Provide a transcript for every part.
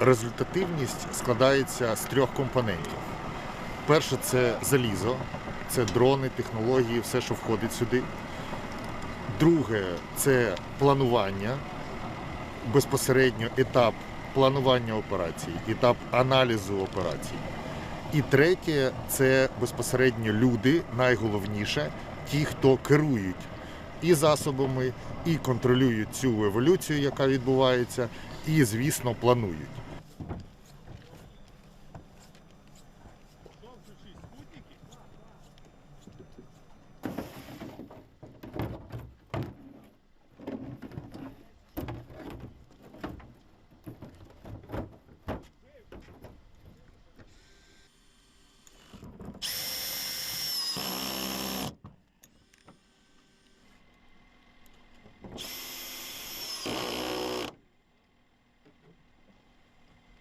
результативність складається з трьох компонентів. Перше це залізо, це дрони, технології, все, що входить сюди. Друге це планування, безпосередньо етап планування операцій, етап аналізу операцій. І третє це безпосередньо люди, найголовніше, ті, хто керують і засобами, і контролюють цю еволюцію, яка відбувається, і, звісно, планують.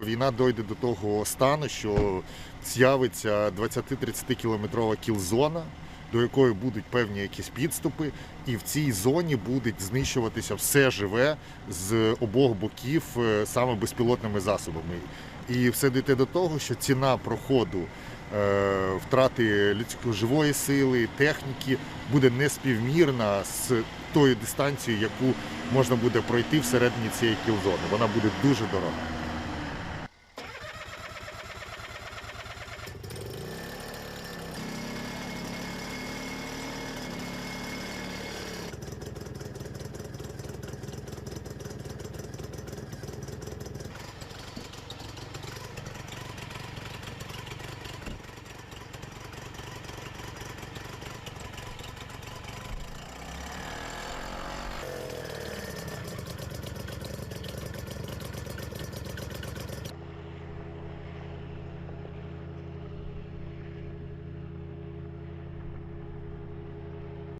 Війна дойде до того стану, що з'явиться 20-30 кілометрова кілзона, до якої будуть певні якісь підступи, і в цій зоні буде знищуватися все живе з обох боків е, саме безпілотними засобами. І все дійде до того, що ціна проходу е, втрати людської живої сили, техніки буде неспівмірна з тою дистанцією, яку можна буде пройти всередині цієї кілзони. Вона буде дуже дорога.